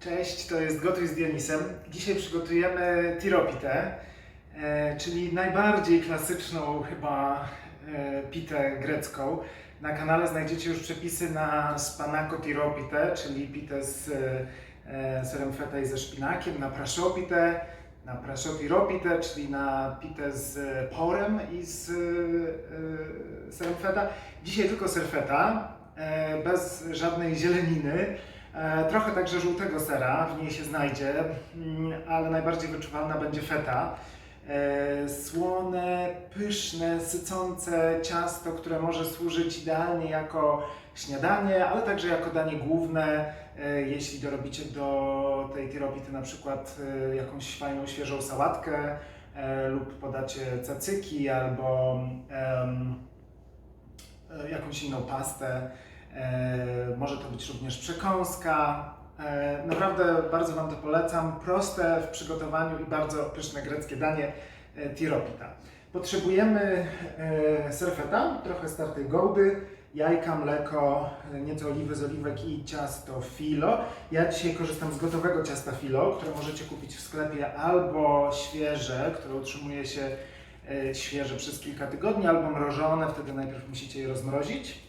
Cześć, to jest Gotuj z Dionisem. Dzisiaj przygotujemy tiropitę, e, czyli najbardziej klasyczną chyba e, pitę grecką. Na kanale znajdziecie już przepisy na spanako tiropitę, czyli pitę z serem feta i ze szpinakiem, na praszopitę, na praszopiropitę, czyli na pitę z porem i z serem feta. Dzisiaj tylko ser feta, e, bez żadnej zieleniny. E, Trochę także żółtego sera w niej się znajdzie, mm, ale najbardziej wyczuwalna będzie feta. E, Słone, pyszne, sycące ciasto, które może służyć idealnie jako śniadanie, ale także jako danie główne, e, jeśli dorobicie do tej tiropity na przykład jakąś fajną, świeżą sałatkę lub podacie cacyki albo e, jakąś inną pastę. E, Może to być również przekąska. E, Naprawdę bardzo Wam to polecam. Proste w przygotowaniu i bardzo pyszne greckie danie e, tiropita. Potrzebujemy serfeta, trochę startej gołdy, jajka, mleko, nieco oliwy z oliwek i ciasto filo. Ja dzisiaj korzystam z gotowego ciasta filo, które możecie kupić w sklepie albo świeże, które utrzymuje się świeże przez kilka tygodni, albo mrożone, wtedy najpierw musicie je rozmrozić.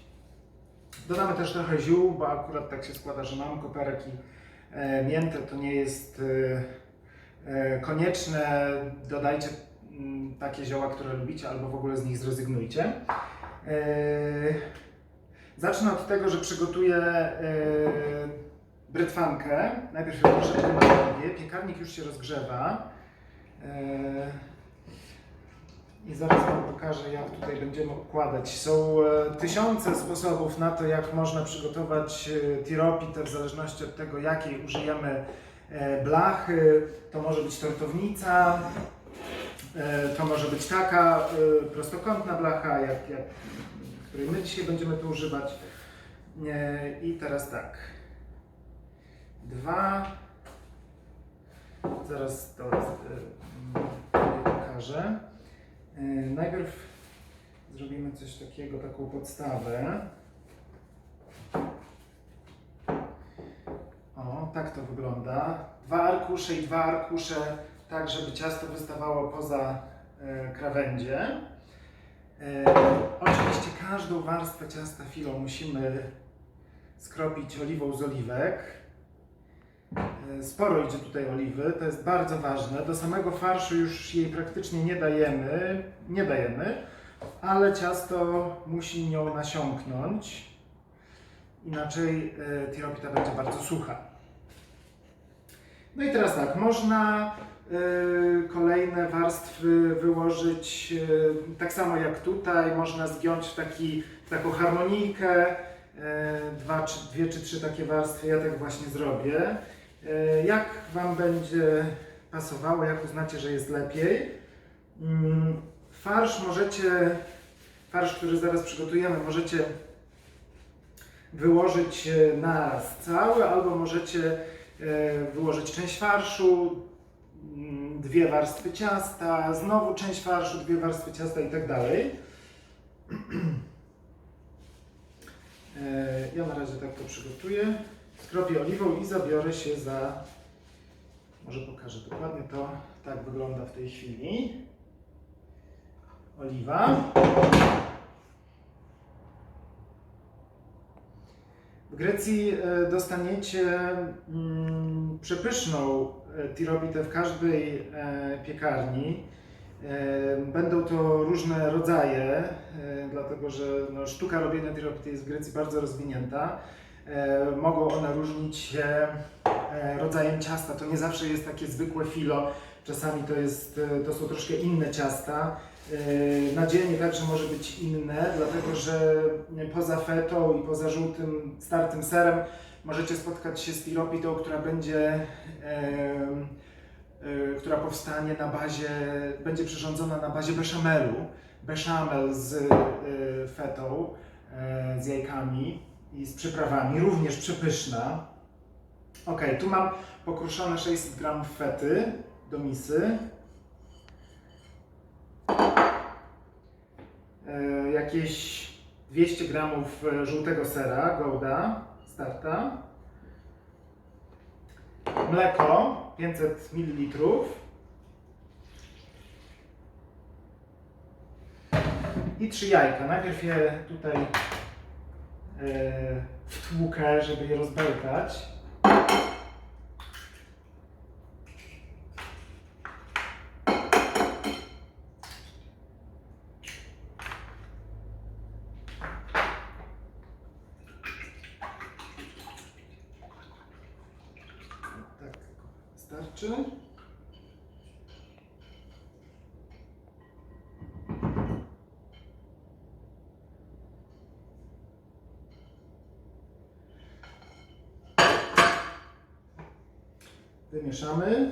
Dodamy też trochę ziół, bo akurat tak się składa, że mam koperek i e, miętę, to nie jest e, e, konieczne. Dodajcie mm, takie zioła, które lubicie, albo w ogóle z nich zrezygnujcie. Zacznę od tego, że przygotuję brytwankę. Najpierw ją troszeczkę nagrzeję. Piekarnik już się rozgrzewa. I zaraz Wam pokażę, jak tutaj będziemy układać. Są e, tysiące sposobów na to, jak można przygotować e, tiropitę, w zależności od tego, jakiej użyjemy e, blachy. To może być tortownica, to może być taka prostokątna blacha, jak, jak, której my dzisiaj będziemy tu używać. I teraz tak. Dwa. Zaraz to pokażę. E, Najpierw zrobimy coś takiego, taką podstawę. O, tak to wygląda. Dwa arkusze i dwa arkusze, tak żeby ciasto wystawało poza e, krawędzie. E, oczywiście każdą warstwę ciasta filo musimy skropić oliwą z oliwek. Sporo idzie tutaj oliwy, to jest bardzo ważne. Do samego farszu już jej praktycznie nie dajemy, nie dajemy, ale ciasto musi nią nasiąknąć, inaczej e, tiropita będzie bardzo sucha. No i teraz tak, można e, kolejne warstwy wyłożyć e, tak samo jak tutaj, można zgiąć w, taki, w taką harmonijkę, dwa, czy, dwie czy trzy takie warstwy, ja tak właśnie zrobię. E, Jak Wam będzie pasowało, jak uznacie, że jest lepiej. Mm, Farsz możecie, farsz, który zaraz przygotujemy, możecie wyłożyć e, naraz cały, albo możecie e, wyłożyć część farszu, mm, dwie warstwy ciasta, znowu część farszu, dwie warstwy ciasta i tak dalej. Ja na razie tak to przygotuję. Skropię oliwą i zabiorę się za. Może pokażę dokładnie to. Tak wygląda w tej chwili. Oliwa. W Grecji e, dostaniecie mm, przepyszną e, tirobitę w każdej e, piekarni. Będą to różne rodzaje, dlatego że no, sztuka robienia tiropity jest w Grecji bardzo rozwinięta. E, Mogą one różnić się e, rodzajem ciasta. To nie zawsze jest takie zwykłe filo, czasami to, jest, e, to są troszkę inne ciasta. Nadzienie także może być inne, dlatego że poza fetą i poza żółtym, startym serem możecie spotkać się z tiropitą, która będzie która powstanie na bazie, będzie przyrządzona na bazie beszamelu. Beszamel z fetą, z jajkami i z przyprawami, również przepyszna. Ok, tu mam pokruszone 600 g fety do misy. Y, Jakieś 200 g żółtego sera, gouda, starta. mleko 500 ml. I trzy jajka. Najpierw je tutaj e, wtłukę, żeby je rozbełtać. Tak, starczy. Wymieszamy.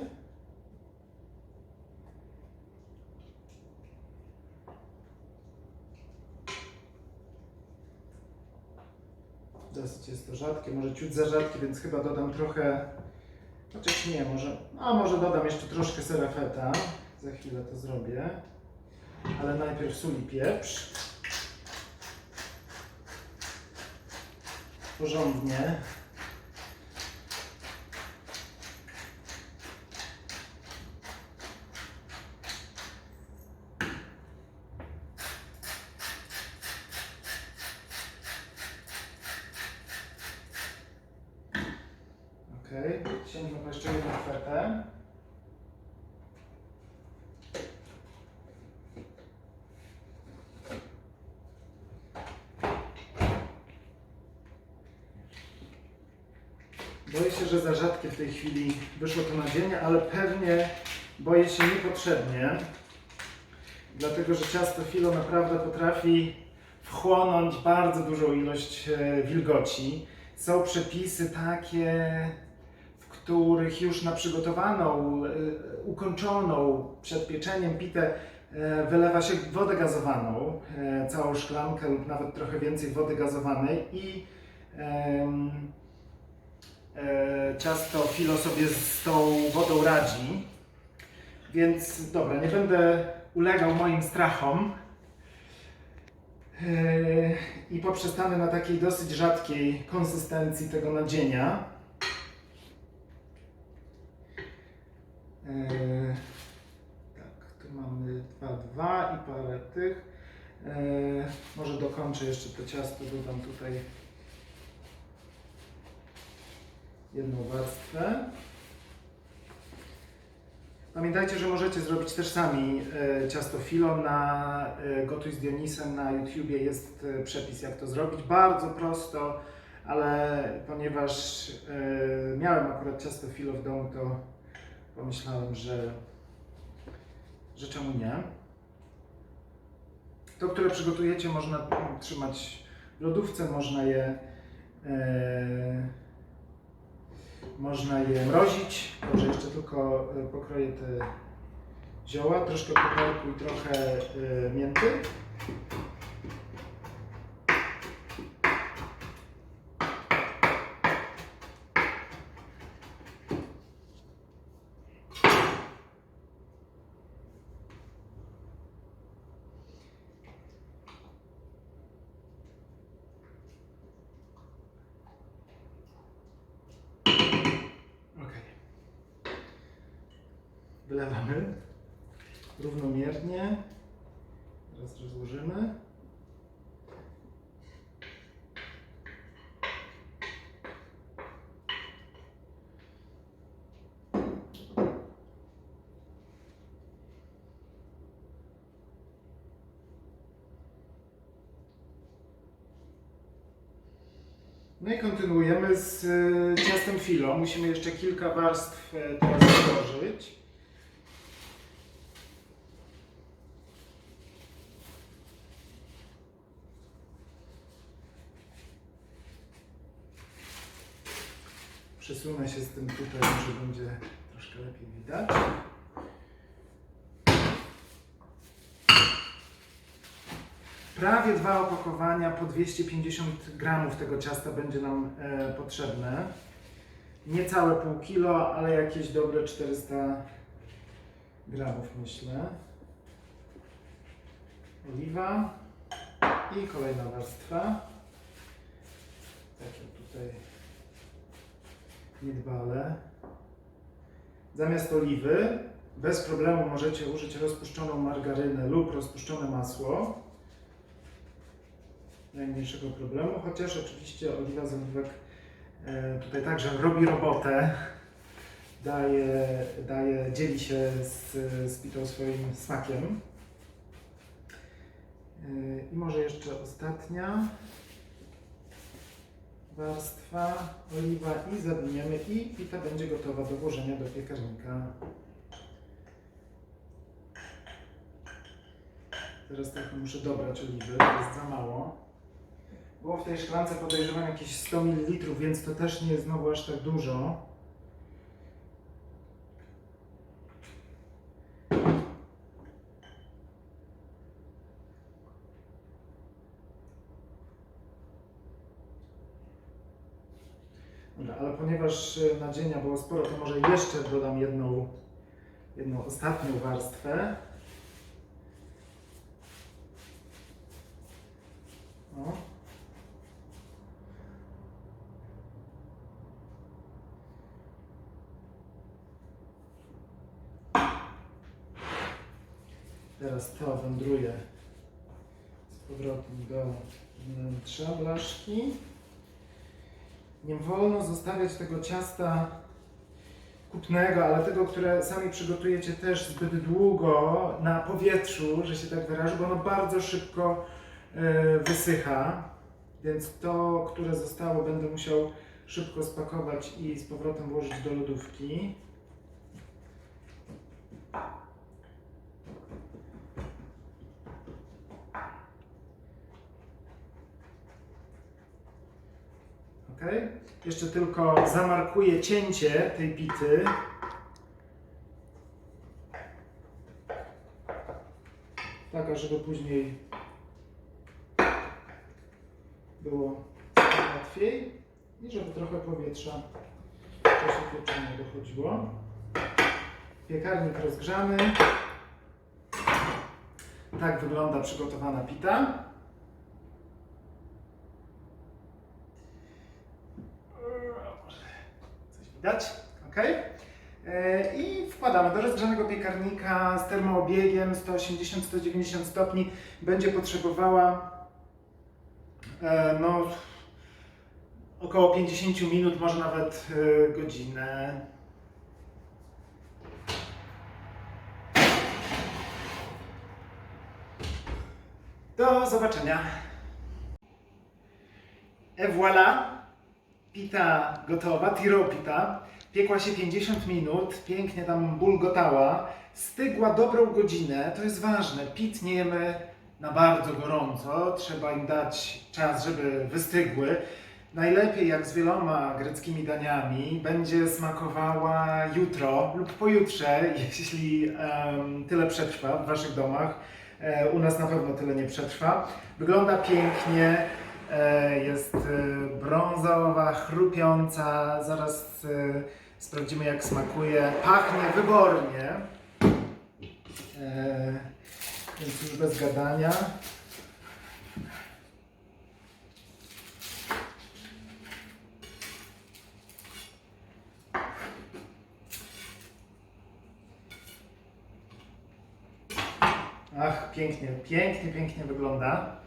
Dosyć jest to rzadkie, może ciut za rzadkie, więc chyba dodam trochę, chociaż nie, może, a może dodam jeszcze troszkę serafeta, za chwilę to zrobię, ale najpierw sól i pieprz. Porządnie. Okej, sięgnę po jeszcze jedną kwartę. Boję się, że za rzadkie w tej chwili wyszło to nadzienie, ale pewnie boję się niepotrzebnie, dlatego że ciasto filo naprawdę potrafi wchłonąć bardzo dużą ilość e, wilgoci. Są przepisy takie, w których już na przygotowaną, e, ukończoną przed pieczeniem pitę e, wylewa się wodę gazowaną, całą szklankę lub nawet trochę więcej wody gazowanej i ciasto filo sobie z tą wodą radzi. Więc dobra, nie będę ulegał moim strachom. Yy, I poprzestanę na takiej dosyć rzadkiej konsystencji tego nadzienia. Yy, Tak, tu mamy 2-2 i parę tych. Może dokończę jeszcze to ciasto, dodam tutaj jedną warstwę. Pamiętajcie, że możecie zrobić też sami e, ciasto filo. Na e, Gotuj z Dionisem na YouTubie jest e, przepis, jak to zrobić. Bardzo prosto, ale ponieważ miałem akurat ciasto filo w domu, to pomyślałem, że, że czemu nie. To, które przygotujecie, można trzymać w lodówce, można je można je mrozić. Dobrze, jeszcze tylko e, pokroję te zioła, troszkę koperku i trochę e, mięty. Wylewamy równomiernie. Teraz rozłożymy. No i kontynuujemy z e, ciastem filo. Musimy jeszcze kilka warstw e, teraz złożyć. Przesunę się z tym tutaj, może będzie troszkę lepiej widać. Prawie dwa opakowania po 250 gramów tego ciasta będzie nam e, potrzebne. Niecałe pół kilo, ale jakieś dobre 400 gramów myślę. Oliwa i kolejna warstwa. Takie tutaj niedbale. Zamiast oliwy bez problemu możecie użyć rozpuszczoną margarynę lub rozpuszczone masło. Najmniejszego problemu, chociaż oczywiście oliwa z oliwek e, tutaj także robi robotę. Daje, daje, dzieli się z, z pitą swoim smakiem. E, I może jeszcze ostatnia warstwa oliwa i zawiniemy i pita będzie gotowa do włożenia do piekarnika. Teraz trochę muszę dobrać oliwy, to jest za mało. Było w tej szklance podejrzewam jakieś 100 ml, więc to też nie jest znowu aż tak dużo. Dobra, ale ponieważ e, nadzienia było sporo, to może jeszcze dodam jedną, jedną ostatnią warstwę. O. Teraz to wędruje z powrotem do wnętrza blaszki. Nie wolno zostawiać tego ciasta kupnego, ale tego, które sami przygotujecie też zbyt długo na powietrzu, że się tak wyrażę, bo ono bardzo szybko e, wysycha. Więc to, które zostało, będę musiał szybko spakować i z powrotem włożyć do lodówki. Ok. Jeszcze tylko zamarkuję cięcie tej pity. Tak, żeby później było łatwiej i żeby trochę powietrza w czasie pieczenia dochodziło. Piekarnik rozgrzany. Tak wygląda przygotowana pita. Coś widać? Ok. E, I wkładamy do rozgrzanego piekarnika z termoobiegiem 180-190 stopni. Będzie potrzebowała e, no, około 50 minut, może nawet e, godzinę. Do zobaczenia. Et voilà, pita gotowa, tiro pita. Piekła się 50 minut, pięknie tam bulgotała. Stygła dobrą godzinę, to jest ważne. Pit nie jemy na bardzo gorąco, trzeba im dać czas, żeby wystygły. Najlepiej, jak z wieloma greckimi daniami, będzie smakowała jutro lub pojutrze, jeśli em, tyle przetrwa w Waszych domach. E, u nas na pewno tyle nie przetrwa. Wygląda pięknie, jest e, brązowa, chrupiąca. Zaraz e, sprawdzimy, jak smakuje. Pachnie wybornie. E, więc już bez gadania. Ach, pięknie, pięknie, pięknie wygląda.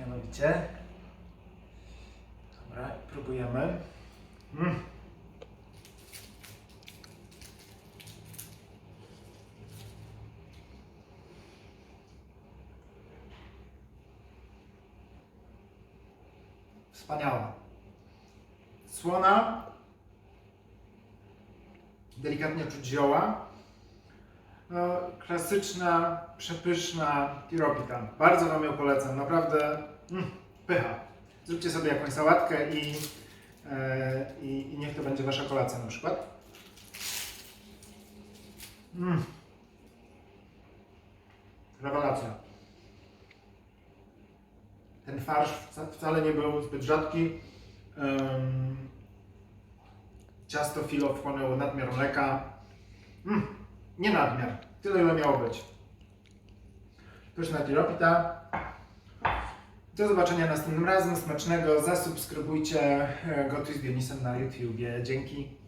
Mianowicie. Dobra, próbujemy. Mm. Wspaniała. Słona. Delikatnie czuć zioła. No, klasyczna, przepyszna tiropita. Bardzo Wam ją polecam, naprawdę mm, pycha. Zróbcie sobie jakąś sałatkę i, e, i, niech to będzie Wasza kolacja na przykład. Mm. Rewelacja. Ten farsz wca- wcale nie był zbyt rzadki. Ciasto filo wchłonęło nadmiar mleka. Mm, nie nadmiar. Tyle ile miało być. Pyszna tiropita. Do zobaczenia następnym razem. Smacznego. Zasubskrybujcie e, Gotuj z Dionisem na YouTubie. Dzięki.